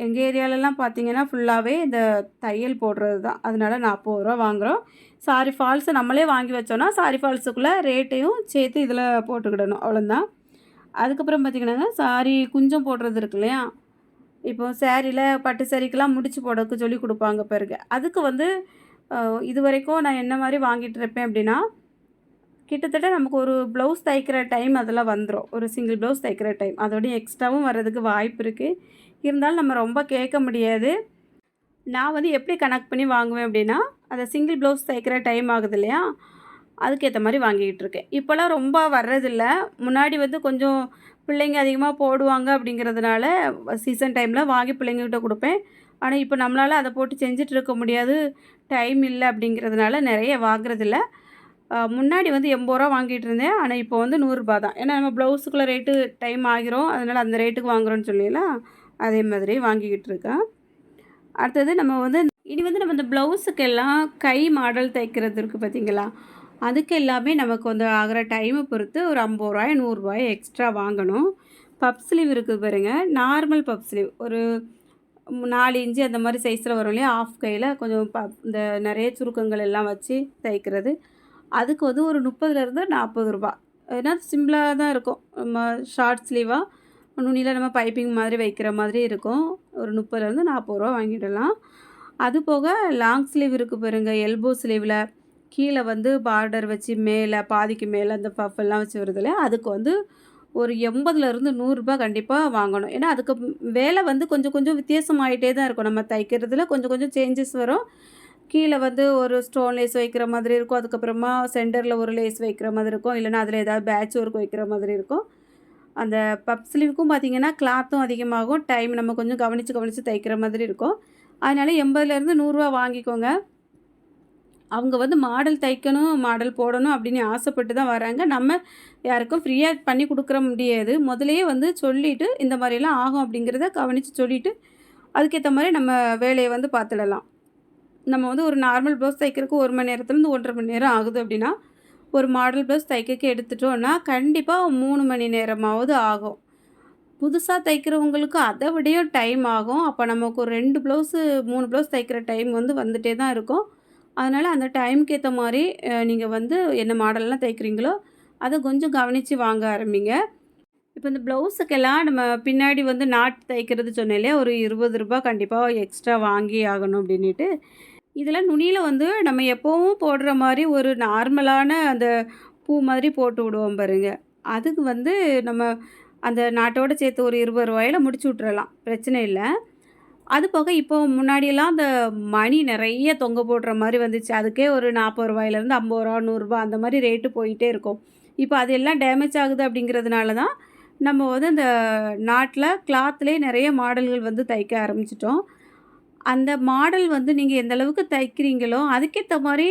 எங்கள் ஏரியாலலாம் பார்த்தீங்கன்னா ஃபுல்லாகவே இந்த தையல் போடுறது தான் அதனால நாற்பது ரூபா வாங்குகிறோம் சாரி ஃபால்ஸை நம்மளே வாங்கி வச்சோன்னா சாரி ஃபால்ஸுக்குள்ளே ரேட்டையும் சேர்த்து இதில் போட்டுக்கிடணும். அவ்வளோதான் அதுக்கப்புறம் பார்த்திங்கன்னாங்க சாரி குஞ்சம் போடுறது இருக்கு இல்லையா? இப்போ சேரீல பட்டு சேரீக்கெலாம் முடிச்சு போடக்கு சொல்லி கொடுப்பாங்க பிறகு அதுக்கு வந்து இது வரைக்கும் நான் என்ன மாதிரி வாங்கிட்டு இருப்பேன் அப்படின்னா கிட்டத்தட்ட நமக்கு ஒரு ப்ளவுஸ் தைக்கிற டைம் அதெல்லாம் வந்துடும் ஒரு சிங்கிள் ப்ளவுஸ் தைக்கிற டைம் அதோடய எக்ஸ்ட்ராவும் வர்றதுக்கு வாய்ப்பு இருக்குது இருந்தாலும் நம்ம ரொம்ப கேட்க முடியாது. நான் வந்து எப்படி கனெக்ட் பண்ணி வாங்குவேன் அப்படின்னா அதை சிங்கிள் ப்ளவுஸ் தைக்கிற டைம் ஆகுது இல்லையா? அதுக்கேற்ற மாதிரி வாங்கிக்கிட்டு இருக்கேன். இப்போல்லாம் ரொம்ப வர்றதில்ல. முன்னாடி வந்து கொஞ்சம் பிள்ளைங்க அதிகமாக போடுவாங்க அப்படிங்கிறதுனால சீசன் டைமில் வாங்கி பிள்ளைங்கக்கிட்ட கொடுப்பேன். ஆனால் இப்போ நம்மளால் அதை போட்டு செஞ்சுட்டு இருக்க முடியாது. டைம் இல்லை அப்படிங்கிறதுனால நிறைய வாங்குறதில்ல. முன்னாடி வந்து எண்பது ரூபா வாங்கிட்டு இருந்தேன். ஆனால் இப்போ வந்து நூறுரூபா தான். ஏன்னா நம்ம ப்ளவுஸுக்குள்ளே ரேட்டு டைம் ஆகிரும். அதனால் அந்த ரேட்டுக்கு வாங்குகிறோன்னு சொல்லிடலாம் அதே மாதிரி வாங்கிக்கிட்டு இருக்கேன் அடுத்தது நம்ம வந்து இனி வந்து நம்ம இந்த ப்ளவுஸுக்கெல்லாம் கை மாடல் தைக்கிறது இருக்குது பார்த்தீங்களா? அதுக்கு எல்லாமே நமக்கு வந்து ஆகிற டைமை பொறுத்து ஒரு ஐம்பது ரூபாய் நூறுரூவாய் எக்ஸ்ட்ரா வாங்கணும். பப் ஸ்லீவ் இருக்குது பாருங்கள் நார்மல் பப் ஸ்லீவ் ஒரு நாலு இன்ச்சு அந்த மாதிரி சைஸில் வரும் இல்லையா? ஆஃப் கையில் கொஞ்சம் ப இந்த நிறைய சுருக்கங்கள் எல்லாம் வச்சு தைக்கிறது. அதுக்கு வந்து ஒரு முப்பதுலேருந்து நாற்பது ரூபா ஏன்னா சிம்பிளாக தான் இருக்கும். நம்ம ஷார்ட் ஸ்லீவாக நுனியில் நம்ம பைப்பிங் மாதிரி வைக்கிற மாதிரி இருக்கும். ஒரு முப்பதுலேருந்து நாற்பது ரூபா வாங்கிடலாம். அது போக லாங் ஸ்லீவ் இருக்குது பாருங்க. எல்போ ஸ்லீவில் கீழே வந்து பார்டர் வச்சு மேலே பாதிக்கு மேலே அந்த பஃப் வச்சு வருதுல அதுக்கு வந்து ஒரு எண்பதுலேருந்து நூறுரூபா கண்டிப்பாக வாங்கணும். ஏன்னா அதுக்கு வேலை வந்து கொஞ்சம் கொஞ்சம் வித்தியாசமாகிட்டே தான் இருக்கும். நம்ம தைக்கிறதுல கொஞ்சம் கொஞ்சம் சேஞ்சஸ் வரும். கீழே வந்து ஒரு ஸ்டோன் லேஸ் வைக்கிற மாதிரி இருக்கும். அதுக்கப்புறமா சென்டரில் ஒரு லேஸ் வைக்கிற மாதிரி இருக்கும். இல்லைனா அதில் ஏதாவது பேட்ச் ஒர்க் வைக்கிற மாதிரி இருக்கும். அந்த பப் ஸ்லீவுக்கும் பார்த்திங்கன்னா கிளாத்தும் அதிகமாகும். டைம் நம்ம கொஞ்சம் கவனித்து கவனித்து தைக்கிற மாதிரி இருக்கும். அதனால எண்பதுலேருந்து நூறுரூவா வாங்கிக்கோங்க. அவங்க வந்து மாடல் தைக்கணும் மாடல் போடணும் அப்படின்னு ஆசைப்பட்டு தான் வராங்க. நம்ம யாருக்கும் ஃப்ரீயாக பண்ணி கொடுக்குற முடியாது. முதலையே வந்து சொல்லிவிட்டு இந்த மாதிரிலாம் ஆகும் அப்படிங்கிறத கவனித்து சொல்லிவிட்டு அதுக்கேற்ற மாதிரி நம்ம வேலையை வந்து பார்த்துடலாம். நம்ம வந்து ஒரு நார்மல் ப்ளவுஸ் தைக்கிறதுக்கு ஒரு மணி நேரத்துலேருந்து ஒன்றரை மணி நேரம் ஆகுது அப்படின்னா ஒரு மாடல் ப்ளவுஸ் தைக்கக்கு எடுத்துட்டோன்னா கண்டிப்பாக மூணு மணி நேரமாவது ஆகும். புதுசாக தைக்கிறவங்களுக்கு அதை விடையும் டைம் ஆகும். அப்போ நமக்கு ஒரு ரெண்டு ப்ளவுஸு மூணு ப்ளவுஸ் தைக்கிற டைம் வந்து வந்துட்டே தான் இருக்கும். அதனால் அந்த டைம்க்கு ஏற்ற மாதிரி நீங்கள் வந்து என்ன மாடல்லாம் தைக்கிறீங்களோ அதை கொஞ்சம் கவனித்து வாங்க ஆரம்பிங்க. இப்போ இந்த ப்ளவுஸுக்கெல்லாம் நம்ம பின்னாடி வந்து நாட் தைக்கிறது சொன்னாலே ஒரு இருபது ரூபா கண்டிப்பாக எக்ஸ்ட்ரா வாங்கி ஆகணும் அப்படின்ட்டு இதில் நுனியில் வந்து நம்ம எப்போவும் போடுற மாதிரி ஒரு நார்மலான அந்த பூ மாதிரி போட்டு விடுவோம் பாருங்க. அதுக்கு வந்து நம்ம அந்த நாட்டோட சேர்த்து ஒரு இருபது ரூபாயில் முடிச்சு விட்றலாம் பிரச்சனை இல்லை. அது போக இப்போ முன்னாடியெல்லாம் அந்த மணி நிறைய தொங்க போடுற மாதிரி வந்துச்சு. அதுக்கே ஒரு நாற்பது ரூபாயிலேருந்து ஐம்பது ரூபா நூறுரூபா அந்த மாதிரி ரேட்டு போயிட்டே இருக்கும். இப்போ அது எல்லாம் டேமேஜ் ஆகுது அப்படிங்கிறதுனால தான் நம்ம வந்து அந்த நாட்டில் கிளாத்லேயே நிறைய மாடல்கள் வந்து தைக்க ஆரம்பிச்சிட்டோம். அந்த மாடல் வந்து நீங்கள் எந்த அளவுக்கு தைக்கிறீங்களோ அதுக்கேற்ற மாதிரி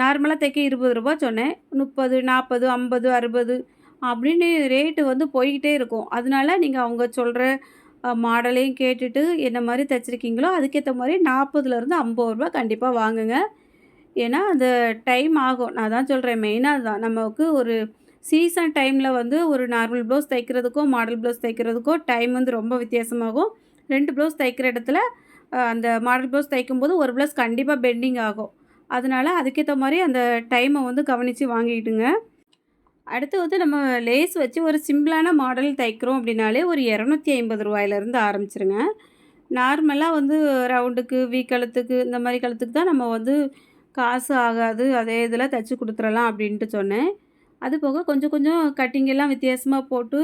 நார்மலாக தைக்க இருபது ரூபா சொன்னேன். முப்பது நாற்பது ஐம்பது அறுபது அப்படின்னு ரேட்டு வந்து போய்கிட்டே இருக்கும். அதனால நீங்கள் அவங்க சொல்கிற மாடலையும் கேட்டுட்டு என்ன மாதிரி தைச்சிருக்கீங்களோ அதுக்கேற்ற மாதிரி நாற்பதுலேருந்து ஐம்பது ரூபா கண்டிப்பாக வாங்குங்க. ஏன்னா அந்த டைம் ஆகும். நான் தான் சொல்கிறேன் மெயினாக அதுதான் நமக்கு ஒரு சீசன் டைமில் வந்து ஒரு நார்மல் ப்ளவுஸ் தைக்கிறதுக்கோ மாடல் ப்ளவுஸ் தைக்கிறதுக்கும் டைம் வந்து ரொம்ப வித்தியாசமாகும். ரெண்டு ப்ளவுஸ் தைக்கிற இடத்துல அந்த மாடல் ப்ளவுஸ் தைக்கும்போது ஒரு ப்ளவுஸ் கண்டிப்பாக பெண்டிங் ஆகும். அதனால அதுக்கேற்ற மாதிரி அந்த டைமை வந்து கவனித்து வாங்கிக்கிட்டுங்க. அடுத்து வந்து நம்ம லேஸ் வச்சு ஒரு சிம்பிளான மாடல் தைக்கிறோம் அப்படின்னாலே ஒரு இரநூத்தி ஐம்பது ரூபாயிலேருந்து ஆரம்பிச்சிருங்க. நார்மலாக வந்து ரவுண்டுக்கு வீ கழுத்துக்கு இந்த மாதிரி கழுத்துக்கு தான் நம்ம வந்து காசு ஆகாது அதே இதில் தைச்சி கொடுத்துடலாம் அப்படின்ட்டு சொன்னேன். அது போக கொஞ்சம் கொஞ்சம் கட்டிங் எல்லாம் வித்தியாசமாக போட்டு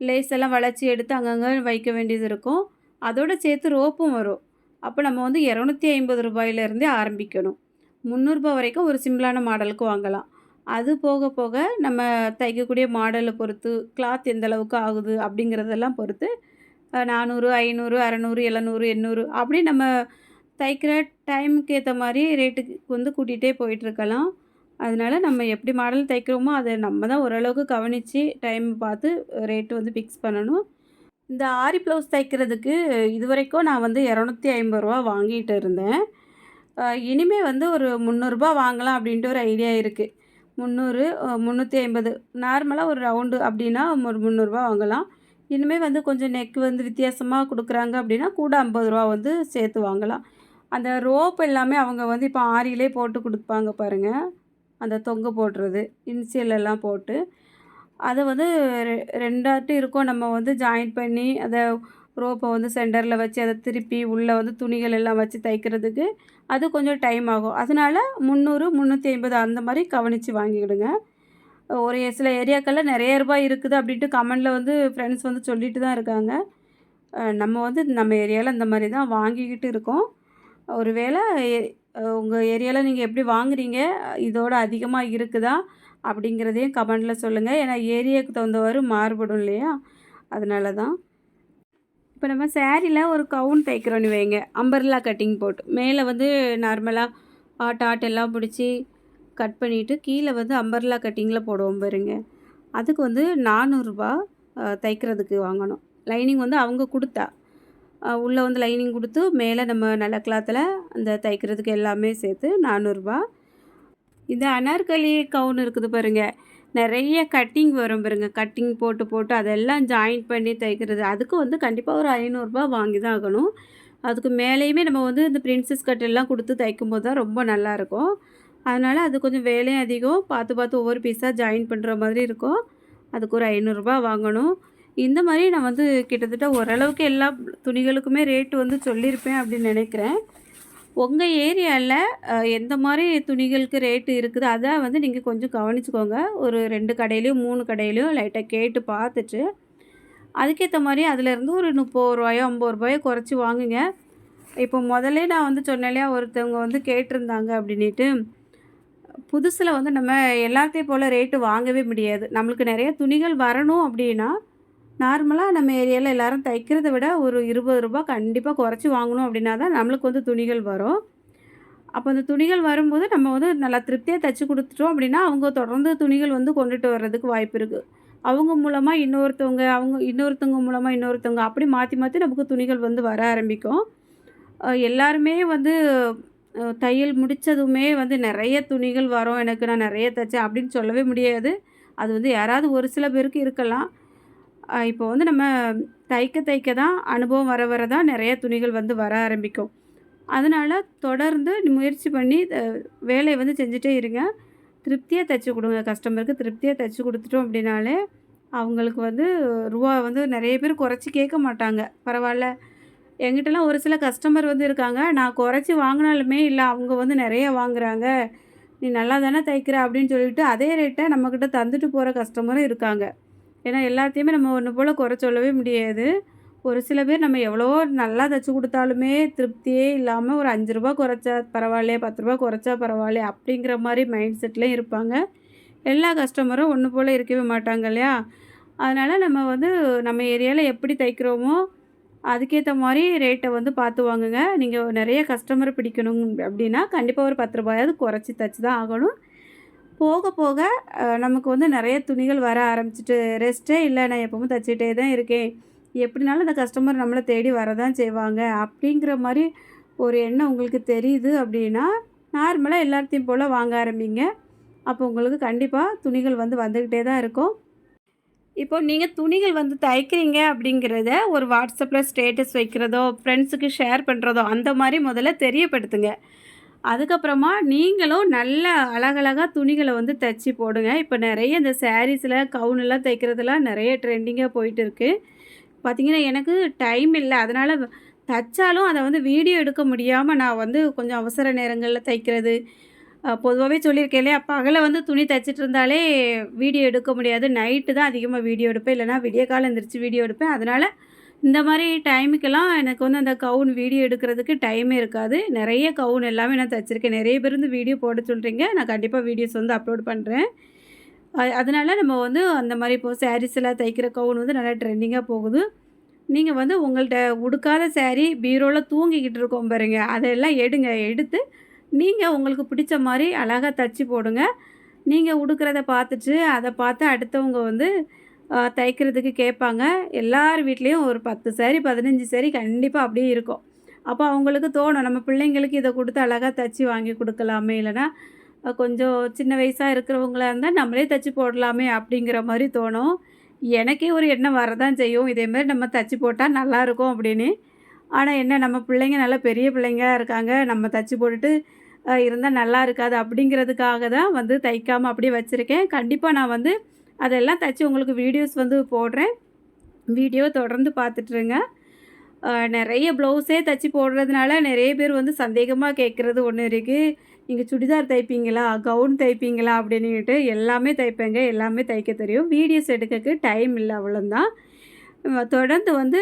லேஸ் எல்லாம் வளைச்சி எடுத்து அங்கங்கே வைக்க வேண்டியது இருக்கும். அதோட சேர்த்து ரோப்பும் வரும். அப்போ நம்ம வந்து இரநூத்தி ஐம்பது ரூபாயிலேருந்தே ஆரம்பிக்கணும் முந்நூறுரூபா வரைக்கும் ஒரு சிம்பிளான மாடலுக்கு வாங்கலாம் அது போக போக நம்ம தைக்கக்கூடிய மாடலை பொறுத்து கிளாத் எந்த அளவுக்கு ஆகுது அப்படிங்கிறதெல்லாம் பொறுத்து நானூறு ஐநூறு அறநூறு எழுநூறு எண்ணூறு அப்படி நம்ம தைக்கிற டைமுக்கு ஏற்ற மாதிரி ரேட்டுக்கு வந்து கூட்டிகிட்டே போயிட்டுருக்கலாம். அதனால நம்ம எப்படி மாடல் தைக்கிறோமோ, அதை நம்ம தான் ஓரளவுக்கு கவனிச்சு டைம் பார்த்து ரேட்டு வந்து ஃபிக்ஸ் பண்ணணும். இந்த ஆரி ப்ளவுஸ் தைக்கிறதுக்கு இதுவரைக்கும் நான் வந்து இரநூத்தி ஐம்பது ரூபா வாங்கிட்டு இருந்தேன். இனிமேல் வந்து ஒரு முந்நூறுபா வாங்கலாம் அப்படின்ட்டு ஒரு ஐடியா இருக்குது முந்நூறு முந்நூற்றி ஐம்பது நார்மலாக ஒரு ரவுண்டு அப்படின்னா ஒரு முந்நூறுபா வாங்கலாம். இனிமேல் வந்து கொஞ்சம் நெக் வந்து வித்தியாசமாக கொடுக்குறாங்க அப்படின்னா, கூட ஐம்பது ரூபா வந்து சேர்த்து வாங்கலாம். அந்த ரோப் எல்லாமே அவங்க வந்து இப்போ ஆரியிலே போட்டு கொடுப்பாங்க பாருங்கள் அந்த தொங்க போடுறது, இன்சியல் எல்லாம் போட்டு. அதை வந்து ரெ ரெண்டாட்டு இருக்கும். நம்ம வந்து ஜாயின் பண்ணி அதை ரோப்பை வந்து சென்டரில் வச்சு அதை திருப்பி உள்ளே வந்து துணிகள் எல்லாம் வச்சு தைக்கிறதுக்கு, அது கொஞ்சம் டைம் ஆகும். அதனால 300, 350 அந்த மாதிரி கவனித்து வாங்கிக்கிடுங்க. ஒரு சில ஏரியாக்கள்ல நிறைய ரூபாய் இருக்குது அப்படின்ட்டு கமெண்டில் வந்து ஃப்ரெண்ட்ஸ் வந்து சொல்லிட்டு தான் இருக்காங்க. நம்ம வந்து நம்ம ஏரியாவில் இந்த மாதிரி தான் வாங்கிக்கிட்டு இருக்கோம். ஒரு வேளை உங்கள் ஏரியாவில் நீங்கள் எப்படி வாங்குறீங்க? இதோட அதிகமாக இருக்குதா? அப்படிங்கிறதையும் கமெண்டில் சொல்லுங்கள் ஏன்னா ஏரியாவுக்கு தகுந்தவாறு மாறுபடும் இல்லையா? அதனால தான். இப்போ நம்ம சேரீயில் ஒரு கவுன் தைக்கிறோன்னு வைங்க. அம்பர்லா கட்டிங் போட்டு. மேலே வந்து நார்மலாக டாட் எல்லாம் பிடிச்சி கட் பண்ணிவிட்டு கீழே வந்து அம்பர்லா கட்டிங்கில் போடுவோம் பாருங்க. அதுக்கு வந்து நானூறுரூபா தைக்கிறதுக்கு வாங்கணும். லைனிங் வந்து அவங்க கொடுத்தா உள்ளே வந்து லைனிங் கொடுத்து மேலே நம்ம நல்ல கிளாத்தில் அந்த தைக்கிறதுக்கு எல்லாமே சேர்த்து நானூறுரூபா இந்த அனார்கலி கவுன் இருக்குது பாருங்க. நிறைய கட்டிங் வரும் பாருங்க. கட்டிங் போட்டு போட்டு அதெல்லாம் ஜாயின் பண்ணி தைக்கிறது. அதுக்கு வந்து கண்டிப்பாக ஒரு ஐநூறுரூபா வாங்கி தான் ஆகணும். அதுக்கு மேலேயுமே நம்ம வந்து இந்த பிரின்சஸ் கட் எல்லாம் குடுத்து தைக்கும்போது தான் ரொம்ப நல்லாயிருக்கும். அதனால் அது கொஞ்சம் வேலையும் அதிகம். பார்த்து பார்த்து ஒவ்வொரு பீஸாக ஜாயின் பண்ணுற மாதிரி இருக்கும். அதுக்கு ஒரு ஐநூறுரூபா வாங்கணும். இந்த மாதிரி நான் வந்து கிட்டத்தட்ட ஓரளவுக்கு எல்லா துணிகளுக்குமே ரேட் வந்து சொல்லியிருப்பேன் அப்படின்னு நினைக்கிறேன் உங்கள் ஏரியாவில் எந்த மாதிரி துணிகளுக்கு ரேட்டு இருக்குது, அதை வந்து நீங்கள் கொஞ்சம் கவனிச்சுக்கோங்க. ஒரு ரெண்டு கடையிலையும் மூணு கடையிலையும் லைட்டாக கேட்டு பார்த்துட்டு, அதுக்கேற்ற மாதிரி அதிலேருந்து ஒரு முப்பது ரூபாயோ ஐம்பது ரூபாயோ குறைச்சி வாங்குங்க. இப்போ முதல்ல நான் வந்து சொன்னேன் ஒருத்தவங்க வந்து கேட்டிருந்தாங்க அப்படின்னிட்டு. புதுசில் வந்து நம்ம எல்லாத்தையும் போல் ரேட்டு வாங்கவே முடியாது. நம்மளுக்கு நிறைய துணிகள் வரணும் அப்படின்னா, நார்மலாக நம்ம ஏரியாவில் எல்லாரும் தைக்கிறத விட ஒரு இருபது ரூபா கண்டிப்பாக குறைச்சி வாங்கணும் அப்படின்னா தான் நம்மளுக்கு வந்து துணிகள் வரும். அப்போ அந்த துணிகள் வரும்போது நம்ம வந்து நல்லா திருப்தியாக தைச்சி கொடுத்துட்டோம் அப்படின்னா, அவங்க தொடர்ந்து துணிகள் வந்து கொண்டுட்டு வர்றதுக்கு வாய்ப்பு இருக்குது அவங்க மூலமாக இன்னொருத்தவங்க, அவங்க இன்னொருத்தவங்க மூலமாக இன்னொருத்தவங்க அப்படி மாற்றி மாற்றி நமக்கு துணிகள் வந்து வர ஆரம்பிக்கும். எல்லாருமே வந்து தையல் முடித்ததுமே வந்து நிறைய துணிகள் வரும். எனக்கு நான் நிறைய தைச்சேன் அப்படின்னு சொல்லவே முடியாது. அது வந்து யாராவது ஒரு சில பேருக்கு இருக்கலாம். இப்போ வந்து நம்ம தைக்க தைக்க தான் அனுபவம் வர வர தான் நிறைய துணிகள் வந்து வர ஆரம்பிக்கும். அதனால் தொடர்ந்து முயற்சி பண்ணி வேலையை வந்து செஞ்சுட்டே இருங்க. திருப்தியாக தைச்சி கொடுங்க கஸ்டமருக்கு திருப்தியாக தைச்சி கொடுத்துட்டோம் அப்படின்னாலே, அவங்களுக்கு வந்து ரூபா வந்து நிறைய பேர் குறைச்சி கேட்க மாட்டாங்க. பரவாயில்ல எங்கிட்டலாம் ஒரு சில கஸ்டமர் வந்து இருக்காங்க. நான் குறைச்சி வாங்கினாலுமே இல்லை அவங்க வந்து நிறைய வாங்குறாங்க. நீ நல்லா தானே தைக்கிற அப்படின்னு சொல்லிட்டு அதே ரேட்டை நம்மக்கிட்ட தந்துட்டு போகிற கஸ்டமரும் இருக்காங்க. ஏன்னா எல்லாத்தையுமே நம்ம ஒன்று போல் குறை சொல்லவே முடியாது. ஒரு சில பேர் நம்ம எவ்வளோ நல்லா தச்சு கொடுத்தாலுமே திருப்தியே இல்லாமல் ஒரு அஞ்சு ரூபா குறைச்சா பரவாயில்லையே, பத்து ரூபா குறைச்சா பரவாயில்லையே அப்படிங்கிற மாதிரி மைண்ட் செட்லேயும் இருப்பாங்க. எல்லா கஸ்டமரும் ஒன்று போல் இருக்கவே மாட்டாங்க இல்லையா? அதனால் நம்ம வந்து நம்ம ஏரியாவில் எப்படி தைக்கிறோமோ, அதுக்கேற்ற மாதிரி ரேட்டை வந்து பார்த்து வாங்குங்க. நீங்கள் நிறைய கஸ்டமர் பிடிக்கணும் அப்படின்னா, கண்டிப்பாக ஒரு பத்து ரூபாயாவது குறைச்சி தச்சு தான் ஆகணும். போக போக நமக்கு வந்து நிறைய துணிகள் வர ஆரம்பிச்சிட்டு ரெஸ்ட்டே இல்லை நான் எப்பவும் தைச்சிட்டே தான் இருக்கேன். எப்படினாலும் அந்த கஸ்டமர் நம்மளை தேடி வரதான் செய்வாங்க. அப்படிங்கிற மாதிரி ஒரு எண்ணம் உங்களுக்கு தெரியுது அப்படின்னா, நார்மலாக எல்லாத்தையும் போல் வாங்க ஆரம்பிங்க. அப்போ உங்களுக்கு கண்டிப்பாக துணிகள் வந்து வந்துக்கிட்டே தான் இருக்கும். இப்போ நீங்கள் துணிகள் வந்து தைக்கிறீங்க அப்படிங்கிறத ஒரு வாட்ஸ்அப்பில் ஸ்டேட்டஸ் வைக்கிறதோ, ஃப்ரெண்ட்ஸுக்கு ஷேர் பண்ணுறதோ அந்த மாதிரி முதல்ல தெரியப்படுத்துங்க. அதுக்கப்புறமா நீங்களும் நல்ல அழகழகா துணிகளை வந்து தைச்சி போடுங்க. இப்போ நிறைய இந்த சாரீஸில் கவுனெல்லாம் தைக்கிறதுலாம் நிறைய ட்ரெண்டிங்காக போயிட்டு இருக்குது பார்த்தீங்கன்னா, எனக்கு டைம் இல்லை அதனால் தைச்சாலும் அதை வந்து வீடியோ எடுக்க முடியாமல் நான் வந்து கொஞ்சம் அவசர நேரங்களில் தைக்கிறது. பொதுவாகவே சொல்லியிருக்கேன் இல்லையா? பகலை வந்து துணி தைச்சிட்டு இருந்தாலே வீடியோ எடுக்க முடியாது. நைட்டு தான் அதிகமாக வீடியோ எடுப்பேன். இல்லைனா விடிய காலம் எந்திரிச்சு வீடியோ எடுப்பேன். அதனால் இந்த மாதிரி டைமுக்கெல்லாம் எனக்கு வந்து அந்த கவுன் வீடியோ எடுக்கிறதுக்கு டைமே இருக்காது. நிறைய கவுன் எல்லாமே நான் தச்சிருக்கேன். நிறைய பேர் வந்து வீடியோ போட சொல்கிறீங்க நான் கண்டிப்பாக வீடியோஸ் வந்து அப்லோட் பண்ணுறேன் அதனால் அதனால நம்ம வந்து அந்த மாதிரி இப்போ சாரீஸ்ல தைக்கிற கவுன் வந்து நல்லா ட்ரெண்டிங்காக போகுது. நீங்கள் வந்து உங்கள்கிட்ட உடுக்காத சாரீ பீரோவில் தூங்கிக்கிட்டு இருக்கோம் பாருங்க அதெல்லாம் எடுங்க எடுத்து நீங்கள் உங்களுக்கு பிடிச்ச மாதிரி அழகாக தச்சு போடுங்க நீங்கள் உடுக்கிறத பார்த்துட்டு அதை பார்த்து அடுத்தவங்க வந்து தைக்கிறதுக்கு கேட்பாங்க. எல்லார் வீட்லேயும் ஒரு பத்து சேரீ பதினஞ்சு சாரி கண்டிப்பாக அப்படியே இருக்கும். அப்போ அவங்களுக்கு தோணும். நம்ம பிள்ளைங்களுக்கு இதை கொடுத்து அழகாக தைச்சி வாங்கி கொடுக்கலாமே இல்லைன்னா கொஞ்சம் சின்ன வயசாக இருக்கிறவங்களா இருந்தால் நம்மளே தைச்சி போடலாமே அப்படிங்கிற மாதிரி தோணும். எனக்கே ஒரு எண்ணம் வரதான் செய்யும். இதேமாரி நம்ம தைச்சி போட்டால் நல்லாயிருக்கும் அப்படின்னு. ஆனால் என்ன நம்ம பிள்ளைங்க நல்லா பெரிய பிள்ளைங்க இருக்காங்க. நம்ம தைச்சி போட்டுட்டு இருந்தால் நல்லா இருக்காது அப்படிங்கிறதுக்காக தான் வந்து தைக்காமல் அப்படியே வச்சுருக்கேன். கண்டிப்பாக நான் வந்து அதெல்லாம் தச்சு உங்களுக்கு வீடியோஸ் வந்து போடுறேன். வீடியோ தொடர்ந்து பார்த்துட்ருங்க நிறைய ப்ளவுஸே தச்சு போடுறதுனால நிறைய பேர் வந்து சந்தேகமாக கேட்குறது ஒன்று இருக்குது நீங்கள் சுடிதார் தைப்பீங்களா? கவுன் தைப்பீங்களா? அப்படின்னுட்டு எல்லாமே தைப்பேங்க. எல்லாமே தைக்க தெரியும். வீடியோஸ் எடுக்கக்கு டைம் இல்லை அவ்வளோந்தான் தொடர்ந்து வந்து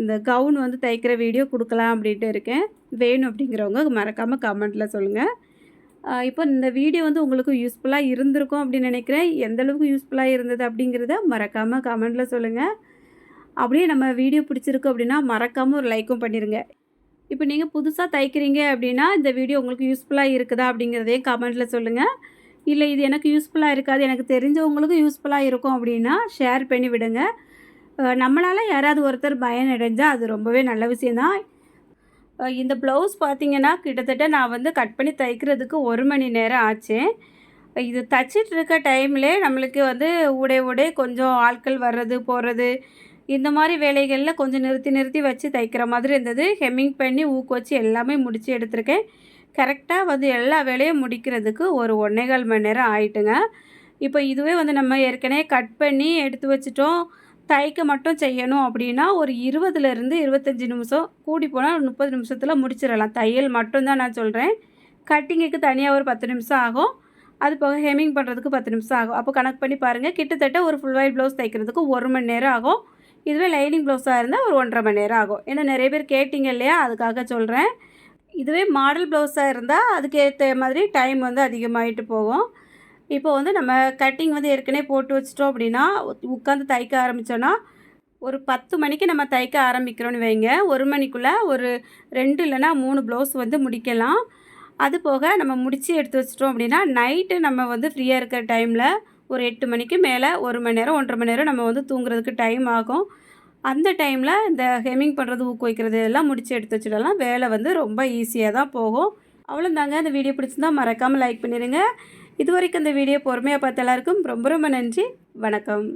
இந்த கவுன் வந்து தைக்கிற வீடியோ கொடுக்கலாம் அப்படின்ட்டு இருக்கேன். வேணும் அப்படிங்கிறவங்க மறக்காமல் கமெண்ட்டில் சொல்லுங்கள் இப்போ இந்த வீடியோ வந்து உங்களுக்கு யூஸ்ஃபுல்லாக இருந்திருக்கும் அப்படின்னு நினைக்கிறேன். எந்த அளவுக்கு யூஸ்ஃபுல்லாக இருந்தது அப்படிங்கிறத மறக்காமல் கமெண்ட்டில் சொல்லுங்கள் அப்படியே நம்ம வீடியோ பிடிச்சிருக்கு அப்படின்னா மறக்காமல் ஒரு லைக்கும் பண்ணிடுங்க இப்போ நீங்கள் புதுசாக தைக்கிறீங்க அப்படின்னா இந்த வீடியோ உங்களுக்கு யூஸ்ஃபுல்லாக இருக்குதா அப்படிங்கிறதையும் கமெண்ட்டில் சொல்லுங்கள் இல்லை இது எனக்கு யூஸ்ஃபுல்லாக இருக்காது எனக்கு தெரிஞ்சவங்களுக்கும் யூஸ்ஃபுல்லாக இருக்கும் அப்படின்னா ஷேர் பண்ணி விடுங்க. நம்மளால் யாராவது ஒருத்தர் பயனடைஞ்சால் அது ரொம்பவே நல்ல விஷயந்தான் இந்த ப்ளவுஸ் பார்த்திங்கன்னா கிட்டத்தட்ட நான் வந்து கட் பண்ணி தைக்கிறதுக்கு ஒரு மணி நேரம் ஆச்சு. இது தச்சிட்டு இருக்க டைம்லே நம்மளுக்கு வந்து உடை உடை கொஞ்சம் ஆட்கள் வர்றது போகிறது இந்த மாதிரி வேலைகளில் கொஞ்சம் நிறுத்தி நிறுத்தி வச்சு தைக்கிற மாதிரி இருந்தது. ஹெம்மிங் பண்ணி ஊக்கு வச்சு எல்லாமே முடித்து எடுத்திருக்கேன். கரெக்டாக வந்து எல்லா வேலையும் முடிக்கிறதுக்கு ஒரு ஒன்றேகால் மணி நேரம் ஆயிட்டுங்க. இப்போ இதுவே வந்து நம்ம ஏற்கனவே கட் பண்ணி எடுத்து வச்சிட்டோம். தைக்க மட்டும் செய்யணும் அப்படின்னா ஒரு இருபதுலேருந்து இருபத்தஞ்சி நிமிஷம் கூடி போனால் முப்பது நிமிஷத்தில் முடிச்சிடலாம். தையல் மட்டும்தான் நான் சொல்கிறேன் கட்டிங்குக்கு தனியாக ஒரு பத்து நிமிஷம் ஆகும். அது போக ஹெமிங் பண்ணுறதுக்கு பத்து நிமிஷம் ஆகும். அப்போ கணக்கு பண்ணி பாருங்கள் கிட்டத்தட்ட ஒரு ஃபுல் ஒயிட் ப்ளவுஸ் தைக்கிறதுக்கு ஒரு மணி நேரம் ஆகும். இதுவே லைனிங் ப்ளவுஸாக இருந்தால் ஒரு ஒன்றரை மணி நேரம் ஆகும். ஏன்னா நிறைய பேர் கேட்டிங்க இல்லையா? அதுக்காக சொல்கிறேன் இதுவே மாடல் ப்ளவுஸாக இருந்தால் அதுக்கேற்ற மாதிரி டைம் வந்து அதிகமாகிட்டு போகும். இப்போ வந்து நம்ம கட்டிங் வந்து ஏற்கனவே போட்டு வச்சிட்டோம் அப்படின்னா உட்காந்து தைக்க ஆரம்பித்தோன்னா ஒரு பத்து மணிக்கு நம்ம தைக்க ஆரம்பிக்கிறோன்னு வைங்க. ஒரு மணிக்குள்ளே ஒரு ரெண்டு இல்லைன்னா மூணு ப்ளவுஸ் வந்து முடிக்கலாம். அது போக நம்ம முடித்து எடுத்து வச்சிட்டோம் அப்படின்னா நைட்டு நம்ம வந்து ஃப்ரீயாக இருக்கிற டைமில் ஒரு எட்டு மணிக்கு மேலே ஒரு மணி நேரம் ஒன்றரை மணி நேரம் நம்ம வந்து தூங்குறதுக்கு டைம் ஆகும். அந்த டைமில் இந்த ஹெமிங் பண்ணுறது ஊக்குவிக்கிறது எல்லாம் முடித்து எடுத்து வச்சிடலாம் வேலை வந்து ரொம்ப ஈஸியாக தான் போகும். அவ்வளோதாங்க இந்த வீடியோ பிடிச்சிருந்தா மறக்காமல் லைக் பண்ணிடுங்க இது வரைக்கும் இந்த வீடியோ பொறுமையாக பார்த்த எல்லாருக்கும் ரொம்ப ரொம்ப நன்றி. வணக்கம்.